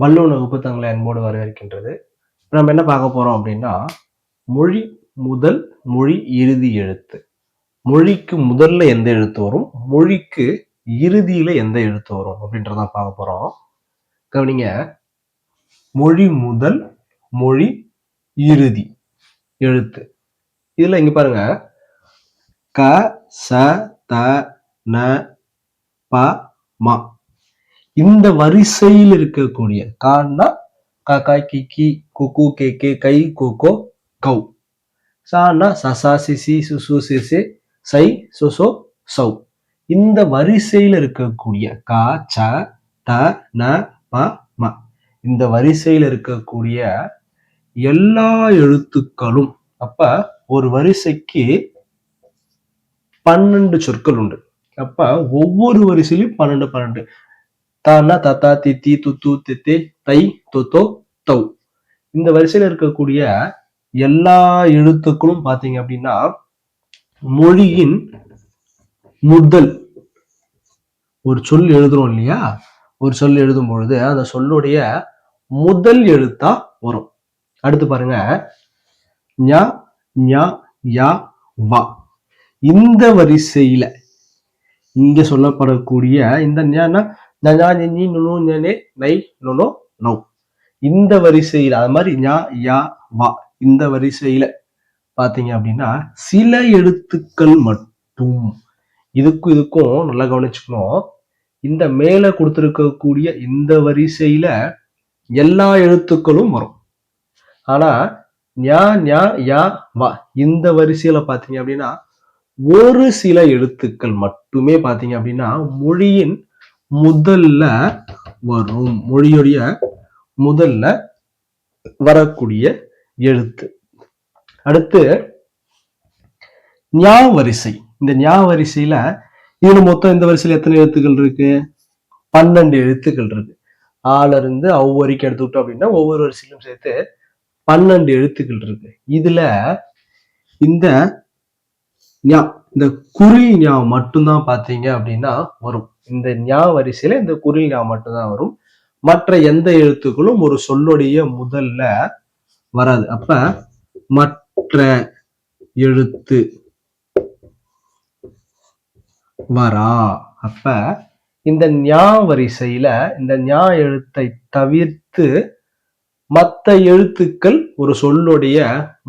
வள்ளுவன் வகுப்பு தங்களை அன்போடு வரவேற்கின்றது. இப்போ நம்ம என்ன பார்க்க போறோம் அப்படின்னா மொழி முதல் மொழி இறுதி எழுத்து. மொழிக்கு முதல்ல எந்த எழுத்து வரும்? மொழிக்கு இறுதியில எந்த எழுத்து வரும் அப்படின்றதான் பார்க்க போறோம். கவனிங்க மொழி முதல் மொழி இறுதி எழுத்து. இதுல இங்க பாருங்க க ச த ந ப ம. இந்த வரிசையில் இருக்கக்கூடிய கான்னா காக்கா கிக்கி குக்கு கே கே கை கோகோ கௌ சானா சசா சிசி சுசு சிசு சை சுசோ சௌ இந்த வரிசையில் இருக்கக்கூடிய கா ச த ந ப ம. இந்த வரிசையில் இருக்கக்கூடிய எல்லா எழுத்துக்களும் அப்ப ஒரு வரிசைக்கு பன்னெண்டு சொற்கள் உண்டு. அப்ப ஒவ்வொரு வரிசையிலும் பன்னெண்டு பன்னெண்டு. தானா தத்தா தித்தி துத்து தித்தே தை தொத்தோ தௌ இந்த வரிசையில இருக்கக்கூடிய எல்லா எழுத்துக்களும் பாத்தீங்க அப்படின்னா மொழியின் முதல் ஒரு சொல் எழுதுறோம் இல்லையா? ஒரு சொல் எழுதும் பொழுது அந்த சொல்லுடைய முதல் எழுத்தா வரும். அடுத்து பாருங்க. ஞ ஞ யா வா. இந்த வரிசையில இங்க சொல்லப்படக்கூடிய இந்த ஞானா ஞா ஞி நுணு ஞனே நை நுணோ நௌ. இந்த வரிசையில் அது மாதிரி ஞா யா வா இந்த வரிசையில பாத்தீங்க அப்படின்னா சில எழுத்துக்கள் மட்டும். இதுக்கும் இதுக்கும் நல்லா கவனிச்சுக்கணும். இந்த மேல கொடுத்திருக்கக்கூடிய இந்த வரிசையில எல்லா எழுத்துக்களும் வரும். ஆனா ஞா ஞா யா வா இந்த வரிசையில பாத்தீங்க அப்படின்னா ஒரு சில எழுத்துக்கள் மட்டுமே பாத்தீங்க அப்படின்னா மொழியின் முதல்ல வரும். மொழியுடைய முதல்ல வரக்கூடிய எழுத்து. அடுத்து ஞா வரிசை இந்த ஞா வரிசையில இதுல மொத்தம் இந்த வரிசையில எத்தனை எழுத்துக்கள் இருக்கு? பன்னெண்டு எழுத்துக்கள் இருக்கு. ஆல இருந்து ஒவ்வொருக்கும் எடுத்துக்கிட்டோம் அப்படின்னா ஒவ்வொரு வரிசையிலும் சேர்த்து பன்னெண்டு எழுத்துக்கள் இருக்கு. இதுல இந்த ஞா இந்த குரில் ஞா மட்டும்தான் பாத்தீங்க அப்படின்னா வரும். இந்த ஞா வரிசையில இந்த குரில் ஞா மட்டும்தான் வரும். மற்ற எந்த எழுத்துக்களும் ஒரு சொல்லுடைய முதல்ல வராது. அப்ப மற்ற எழுத்து வரா. அப்ப இந்த ஞா வரிசையில இந்த ஞா எழுத்தை தவிர்த்து மற்ற எழுத்துக்கள் ஒரு சொல்லுடைய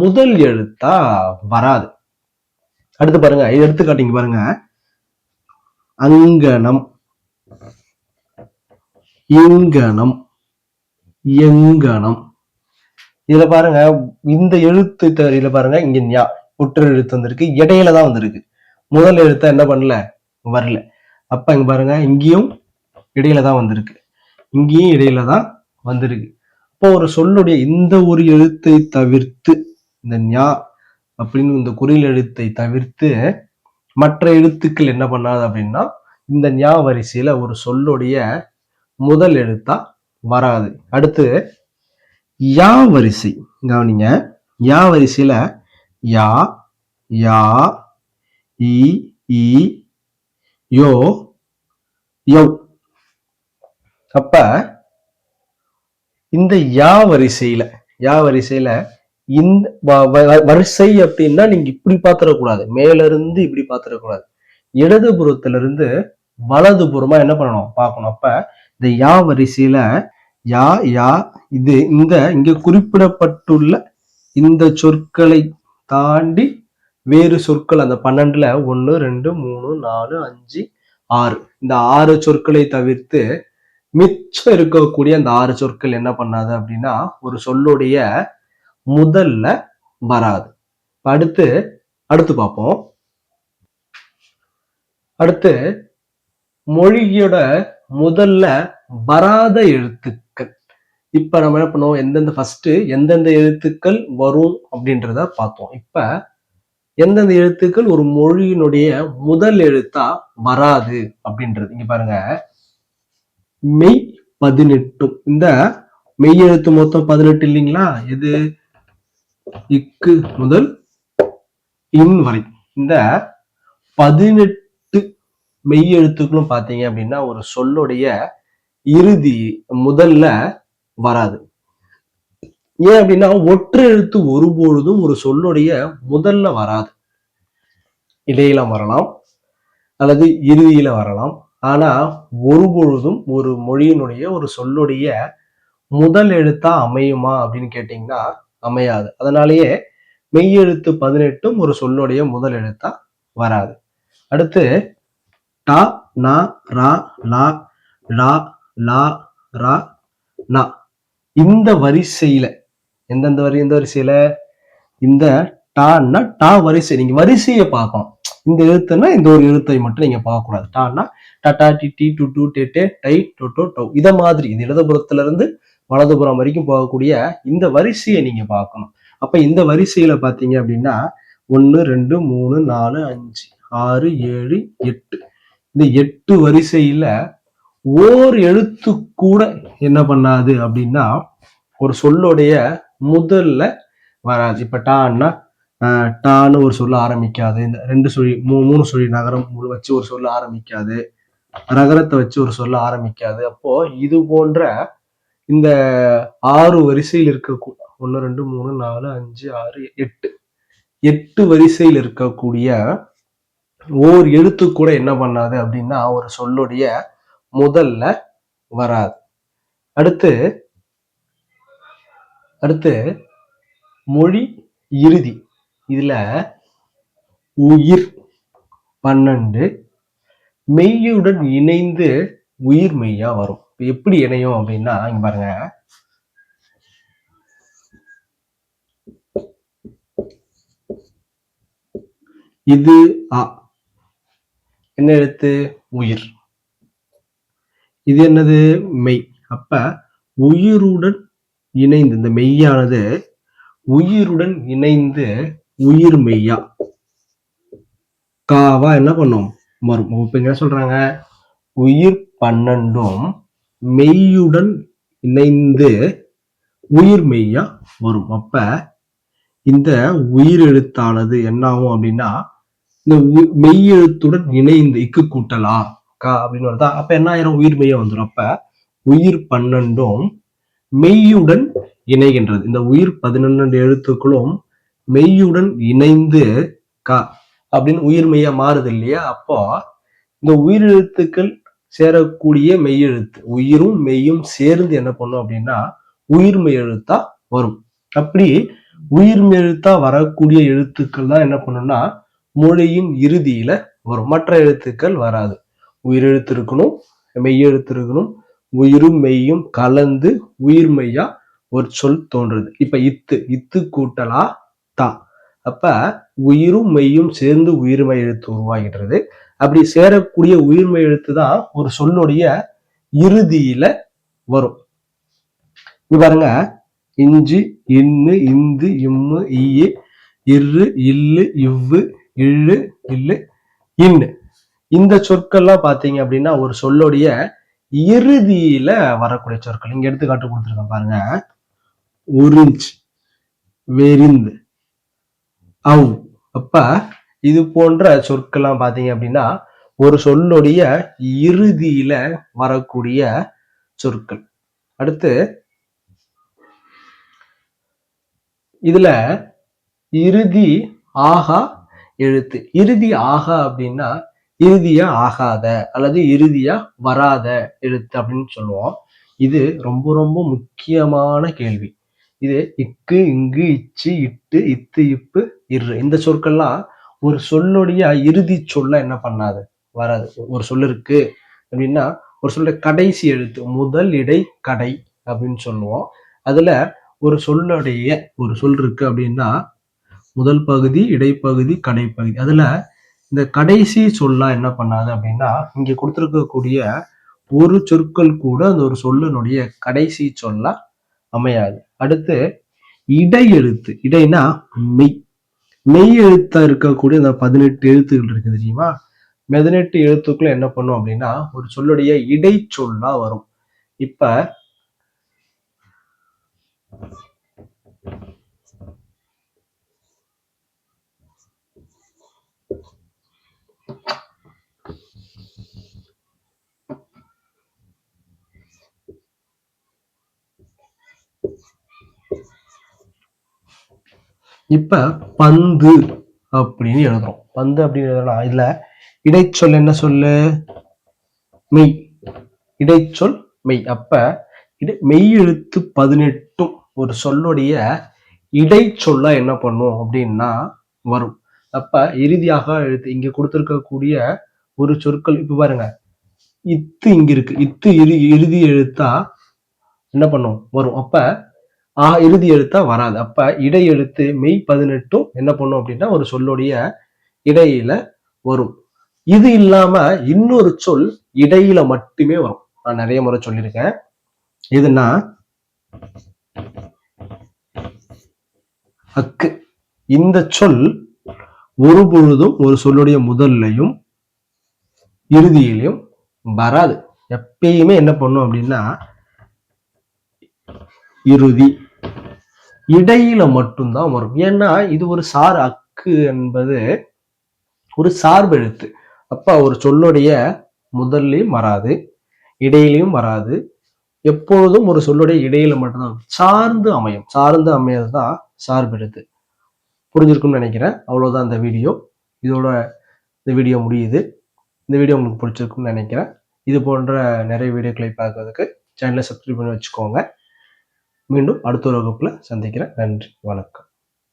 முதல் எழுத்தா வராது. அடுத்து பாருங்க இது எடுத்துக்காட்டிங்க பாருங்க. அங்கனம் இங்கனம் எங்கனம். இதுல பாருங்க இந்த எழுத்து தவறியில பாருங்க இங்க ஞா புற்று எழுத்து வந்திருக்கு இடையில தான் வந்திருக்கு. முதல் எழுத்த என்ன பண்ணல? வரல. அப்ப இங்க பாருங்க இங்கேயும் இடையில தான் வந்திருக்கு. இங்கேயும் இடையில தான் வந்திருக்கு. அப்போ ஒரு சொல்லுடைய இந்த ஒரு எழுத்தை தவிர்த்து இந்த ஞா அப்படின்னு இந்த குறில் எழுத்தை தவிர்த்து மற்ற எழுத்துக்கள் என்ன பண்ணாது அப்படின்னா இந்த ஞா வரிசையில ஒரு சொல்லுடைய முதல் எழுத்தா வராது. அடுத்து யா வரிசை. கவனிங்க யா வரிசையில யா யா இ யோ யோ. அப்ப இந்த யா வரிசையில யா வரிசையில இந்த வ- வ- வரிசை அப்படின்னா நீங்க இப்படி பாத்துடக்கூடாது மேல இருந்து இப்படி பாத்துடக்கூடாது இடது புறத்துல இருந்து வலது புறமா என்ன பண்ணணும்? பார்க்கணும். அப்ப இந்த யா வரிசையில யா யா இது இந்த இங்க குறிப்பிடப்பட்டுள்ள இந்த சொற்களை தாண்டி வேறு சொற்கள் அந்த பன்னெண்டுல ஒன்று ரெண்டு மூணு நாலு அஞ்சு ஆறு. இந்த ஆறு சொற்களை தவிர்த்து மிச்சம் இருக்கக்கூடிய அந்த ஆறு சொற்கள் என்ன பண்ணாது அப்படின்னா ஒரு சொல்லுடைய முதல்ல வராது. அடுத்து அடுத்து பார்ப்போம். அடுத்து மொழியோட முதல்ல வராத எழுத்துக்கள். இப்ப நம்ம என்ன பண்ணுவோம்? எந்தெந்த ஃபர்ஸ்ட் எந்தெந்த எழுத்துக்கள் வரும் அப்படின்றத பார்த்தோம் இப்ப எந்தெந்த எழுத்துக்கள் ஒரு மொழியினுடைய முதல் எழுத்தா வராது அப்படின்றது. இங்க பாருங்க. மெய் பதினெட்டும். இந்த மெய் எழுத்து மொத்தம் பதினெட்டு இல்லைங்களா? எது? இக்கு முதல் இன் வரை. இந்த பதினெட்டு மெய் எழுத்துக்களும் பார்த்தீங்க அப்படின்னா ஒரு சொல்லுடைய இறுதி முதல்ல வராது. ஏன் அப்படின்னா ஒற்றை எழுத்து ஒருபொழுதும் ஒரு சொல்லுடைய முதல்ல வராது. இடையில வரலாம் அல்லது இறுதியில வரலாம். ஆனா ஒருபொழுதும் ஒரு மொழியினுடைய ஒரு சொல்லுடைய முதல் எழுத்தா அமையுமா அப்படின்னு கேட்டீங்கன்னா அமையாது. அதனாலேயே மெய்யெழுத்து பதினெட்டும் ஒரு சொல்லுடைய முதல் எழுத்தா வராது. அடுத்து டா நா ரா லா லா லா ரா நா. இந்த வரிசையில எந்தெந்த வரி எந்த வரிசையில? இந்த டான்னா டா வரிசை. நீங்க வரிசையை பார்க்கணும். இந்த எழுத்துன்னா இந்த ஒரு எழுத்தை மட்டும் நீங்க பார்க்கக்கூடாது. டான்னா டாடா டி டி டு டு டே டே டை டொ டோ டோ இதை மாதிரி இந்த இடதுபுறத்துல இருந்து வலதுபுறம் வரைக்கும் போகக்கூடிய இந்த வரிசையை நீங்க பார்க்கணும். அப்ப இந்த வரிசையில பாத்தீங்க அப்படின்னா ஒன்னு ரெண்டு மூணு நாலு அஞ்சு ஆறு ஏழு எட்டு. இந்த எட்டு வரிசையில ஓர் எழுத்து கூட என்ன பண்ணாது அப்படின்னா ஒரு சொல்லுடைய முதல்ல வராது. இப்ப டான்னா டான்னு ஒரு சொல்ல ஆரம்பிக்காது. இந்த ரெண்டு சுழி மூ மூணு சுழி நகரம் வச்சு ஒரு சொல்ல ஆரம்பிக்காது. நகரத்தை வச்சு ஒரு சொல்ல ஆரம்பிக்காது. அப்போ இது போன்ற இந்த ஆறு வரிசையில் இருக்க ஒன்று ரெண்டு மூணு நாலு அஞ்சு ஆறு எட்டு. எட்டு வரிசையில் இருக்கக்கூடிய ஓர் எழுத்து கூட என்ன பண்ணாது அப்படின்னா ஒரு சொல்லுடைய முதல்ல வராது. அடுத்து அடுத்து மொழி இறுதி. இதுல உயிர் பன்னெண்டு மெய்யுடன் இணைந்து உயிர் மெய்யா வரும். எப்படி இணையும் அப்படின்னா இங்க பாருங்க. இது அ. என்ன எழுத்து? உயிர். இது என்னது? மெய். அப்ப உயிருடன் இணைந்து இந்த மெய்யானது உயிருடன் இணைந்து உயிர் மெய்யா. காவா என்ன பண்ணும்? வரும். இப்ப என்ன சொல்றாங்க? உயிர் பன்னெண்டும் மெய்யுடன் இணைந்து உயிர் மெய்யா வரும். அப்ப இந்த உயிர் எழுத்தானது என்னாகும் அப்படின்னா இந்த மெய் எழுத்துடன் இணைந்து இக்கு கூட்டலா கா அப்படின்னு வருதா? அப்ப என்ன ஆயிரம்? உயிர் மெய்யா வந்துடும் அப்ப உயிர் பன்னெண்டும் மெய்யுடன் இணைகின்றது. இந்த உயிர் பதினொன்று எழுத்துக்களும் மெய்யுடன் இணைந்து கா அப்படின்னு உயிர் மெய்யா மாறுது இல்லையா? அப்போ இந்த உயிர் எழுத்துக்கள் சேரக்கூடிய மெய்யெழுத்து. உயிரும் மெய்யும் சேர்ந்து என்ன பண்ணும் அப்படின்னா உயிர் மெய்யெழுத்தா வரும். அப்படி உயிர் எழுத்தா வரக்கூடிய எழுத்துக்கள் தான் என்ன பண்ணும்னா மொழியின் இறுதியில வரும். மற்ற எழுத்துக்கள் வராது. உயிரெழுத்து இருக்கணும் மெய்யெழுத்து இருக்கணும். உயிரும் மெய்யும் கலந்து உயிர் மெய்யா ஒரு சொல் தோன்றுது. இப்ப இத்து இத்து கூட்டலா தா. அப்ப உயிரும் மெய்யும் சேர்ந்து உயிர்மை எழுத்து உருவாகிடுறது அப்படி சேரக்கூடிய உயிர்மை எழுத்து தான் ஒரு சொல்லுடைய இறுதியில வரும். இங்க பாருங்க. இஞ்சி இன்னு இந்து இம்மு ஈயு இரு இல்லு இவ்வு இழு இல்லு இன்னு. இந்த சொற்கள்லாம் பாத்தீங்க அப்படின்னா ஒரு சொல்லுடைய இறுதியில வரக்கூடிய சொற்கள். இங்க எடுத்துக்காட்டு கொடுத்துருக்கேன் பாருங்க. உறிஞ்ச் வெறிந்து அவ் அப்ப இது போன்ற சொற்கள்லாம் பாத்தீங்க அப்படின்னா ஒரு சொல்லுடைய இறுதியில வரக்கூடிய சொற்கள். அடுத்து இதுல இறுதி ஆகா எழுத்து. இறுதி ஆகா அப்படின்னா இறுதியா ஆகாத அல்லது இறுதியா வராத எழுத்து அப்படின்னு சொல்லுவோம். இது ரொம்ப ரொம்ப முக்கியமான கேள்வி. இது இக்கு இங்கு இச்சு இட்டு இத்து இப்பு இரு இந்த சொற்கள்லாம் ஒரு சொல்லுடைய இறுதி சொல்ல என்ன பண்ணாது? வராது. ஒரு சொல் இருக்கு அப்படின்னா ஒரு சொல்லுடைய கடைசி எழுத்து முதல் இடை கடை அப்படின்னு சொல்லுவோம். அதுல ஒரு சொல்லுடைய ஒரு சொல் இருக்கு அப்படின்னா முதல் பகுதி இடைப்பகுதி கடைப்பகுதி. அதுல இந்த கடைசி சொல்லா என்ன பண்ணாது அப்படின்னா இங்க கொடுத்துருக்கக்கூடிய ஒரு சொற்கள் கூட அந்த ஒரு சொல்லினுடைய கடைசி சொல்லா அமையாது. அடுத்து இடை எழுத்து இடைனா மெய். மெய் எழுத்தா இருக்கக்கூடிய அந்த பதினெட்டு எழுத்துக்கள் இருக்குது தெரியுமா? பதினெட்டு எழுத்துக்கள் என்ன பண்ணும் அப்படின்னா ஒரு சொல்லுடைய இடைச்சொல்லா வரும். இப்ப இப்ப பந்து அப்படின்னு எழுதுறோம். பந்து அப்படின்னு எழுதுறோம்னா இதுல இடைச்சொல் என்ன சொல்லு? மெய். இடைச்சொல் மெய். அப்ப இடை மெய் எழுத்து பதினெட்டும் ஒரு சொல்லுடைய இடைச்சொல்லா என்ன பண்ணும் அப்படின்னா வரும். அப்ப இறுதியாக எழுத்து இங்க கொடுத்திருக்கக்கூடிய ஒரு சொற்கள் இப்ப பாருங்க. இத்து இங்க இருக்கு. இத்து இறு இறுதி எழுத்தா என்ன பண்ணும்? வரும். அப்ப ஆ இறுதி எழுத்தா வராது. அப்ப இடை எழுத்து மெய் பதினெட்டும் என்ன பண்ணும் அப்படின்னா ஒரு சொல்லுடைய இடையில வரும். இது இல்லாம இன்னொரு சொல் இடையில மட்டுமே வரும். நான் நிறைய முறை சொல்லியிருக்கேன். எதுனா அக்கு இந்த சொல் ஒரு பொழுதும் ஒரு சொல்லுடைய முதல்லையும் இறுதியிலையும் வராது. எப்பயுமே என்ன பண்ணும் அப்படின்னா இறுதி. இடையில மட்டும்தான் வரும். ஏன்னா இது ஒரு சார் அக்கு என்பது ஒரு சார்பு எழுத்து. அப்ப ஒரு சொல்லுடைய முதல்லையும் வராது இடையிலையும் வராது. எப்பொழுதும் ஒரு சொல்லுடைய இடையில மட்டும்தான் சார்ந்து அமையும். சார்ந்து அமையது தான் சார்பு எழுத்து. புரிஞ்சிருக்கும்னு நினைக்கிறேன். அவ்வளவுதான் இந்த வீடியோ. இதோட இந்த வீடியோ முடியுது. இந்த வீடியோ உங்களுக்கு பிடிச்சிருக்கும்னு நினைக்கிறேன். இது போன்ற நிறைய வீடியோக்களை பார்க்கறதுக்கு சேனலை சப்ஸ்கிரைப் பண்ணி வச்சுக்கோங்க. மீண்டும் அடுத்த ஒரு சந்திக்கிறேன். நன்றி. வணக்கம்.